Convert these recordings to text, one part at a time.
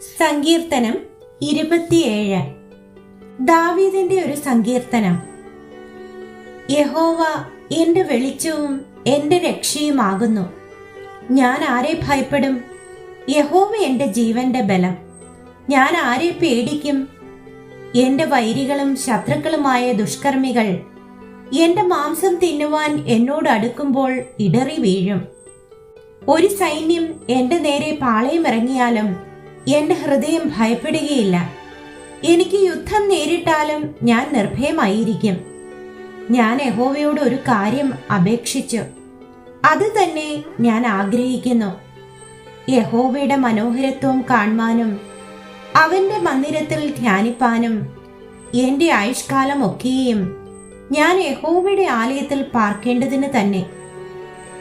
സങ്കീർത്തനം ഇരുപത്തിയേഴ്. ദാവീദിന്റെ ഒരു സങ്കീർത്തനം. യഹോവ എന്റെ വെളിച്ചവും എന്റെ രക്ഷയുമാകുന്നു. ഞാൻ ആരെ ഭയപ്പെടും? യഹോവ എന്റെ ജീവന്റെ ബലം. ഞാൻ ആരെ പേടിക്കും? എന്റെ വൈരികളും ശത്രുക്കളുമായ ദുഷ്കർമ്മികൾ എന്റെ മാംസം തിന്നുവാൻ എന്നോട് അടുക്കുമ്പോൾ ഇടറി വീഴും. ഒരു സൈന്യം എന്റെ നേരെ പാളയമിറങ്ങിയാലും എന്റെ ഹൃദയം ഭയപ്പെടുകയില്ല. എനിക്ക് യുദ്ധം നേരിട്ടാലും ഞാൻ നിർഭയമായിരിക്കും. ഞാൻ യഹോവയോട് ഒരു കാര്യം അപേക്ഷിച്ചു. അത് തന്നെ ഞാൻ ആഗ്രഹിക്കുന്നു. യഹോവയുടെ മനോഹരത്വം കാണുവാനും അവന്റെ മന്ദിരത്തിൽ ധ്യാനിപ്പാനും എന്റെ ആയുഷ്കാലം ഒക്കെയും ഞാൻ യഹോവയുടെ ആലയത്തിൽ പാർക്കേണ്ടതിന് തന്നെ.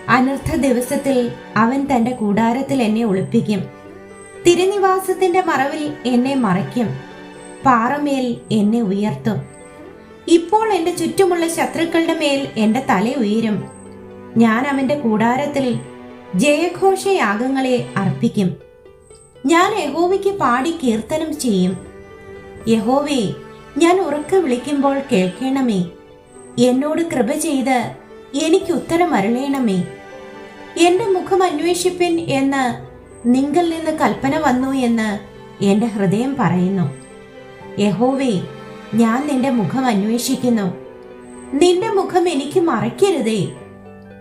അനർത്ഥ ദിവസത്തിൽ അവൻ തന്റെ കൂടാരത്തിൽ എന്നെ ഒളിപ്പിക്കും. തിരുനിവാസത്തിന്റെ മറവിൽ എന്നെ മറയ്ക്കും. പാറമേൽ എന്നെ ഉയർത്തും. ഇപ്പോൾ എന്റെ ചുറ്റുമുള്ള ശത്രുക്കളുടെ മേൽ എന്റെ തല ഉയരും. ഞാൻ അവന്റെ കൂടാരത്തിൽ ജയഘോഷയാഗങ്ങളെ അർപ്പിക്കും. ഞാൻ യഹോവയ്ക്ക് പാടി കീർത്തനം ചെയ്യും. യഹോവേ ഞാൻ ഉറക്കെ വിളിക്കുമ്പോൾ കേൾക്കണമേ. എന്നോട് കൃപ ചെയ്ത് എനിക്ക് ഉത്തരം അരുളേണമേ. എന്റെ മുഖം അന്വേഷിപ്പിൻ എന്ന് നിങ്കൽ നിന്ന് കൽപ്പന വന്നു എന്ന് എന്റെ ഹൃദയം പറയുന്നു. യഹോവേ ഞാൻ നിന്റെ മുഖം അന്വേഷിക്കുന്നു. നിന്റെ മുഖം എനിക്ക് മറയ്ക്കരുതേ.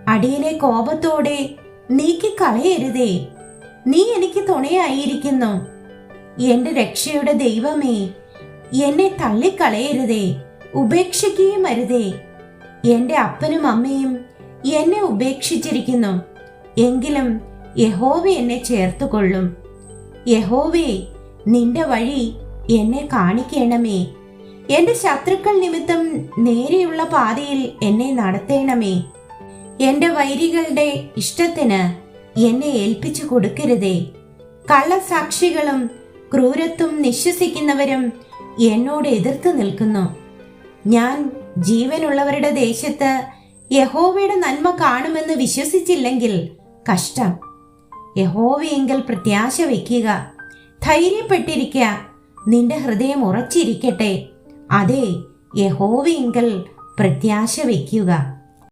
അടിയനെ കോപത്തോടെ നീക്കി കളയരുതേ നീ എനിക്ക് തുണയായിരിക്കുന്നു. എന്റെ രക്ഷയുടെ ദൈവമേ എന്നെ തള്ളിക്കളയരുതേ. ഉപേക്ഷിക്കുകയും അരുതേ. എന്റെ അപ്പനും അമ്മയും എന്നെ ഉപേക്ഷിച്ചിരിക്കുന്നു. എങ്കിലും യഹോവ എന്നെ ചേർത്തുകൊള്ളും. യഹോവേ നിന്റെ വഴി എന്നെ കാണിക്കണമേ. എന്റെ ശത്രുക്കൾ നിമിത്തം നേരെയുള്ള പാതയിൽ എന്നെ നടത്തേണമേ. എന്റെ വൈരികളുടെ ഇഷ്ടത്തിന് എന്നെ ഏൽപ്പിച്ചു കൊടുക്കരുതേ. കള്ളസാക്ഷികളും ക്രൂരത്വം നിശ്വസിക്കുന്നവരും എന്നോട് എതിർത്ത് നിൽക്കുന്നു. ഞാൻ ജീവനുള്ളവരുടെ ദേശത്ത് യഹോവയുടെ നന്മ കാണുമെന്ന് വിശ്വസിച്ചില്ലെങ്കിൽ കഷ്ടം. യഹോവയെങ്കിൽ പ്രത്യാശ വയ്ക്കുക. ധൈര്യപ്പെട്ടിരിക്കുക നിന്റെ ഹൃദയം ഉറച്ചിരിക്കട്ടെ. അതെ യഹോവയെങ്കിൽ പ്രത്യാശ വയ്ക്കുക.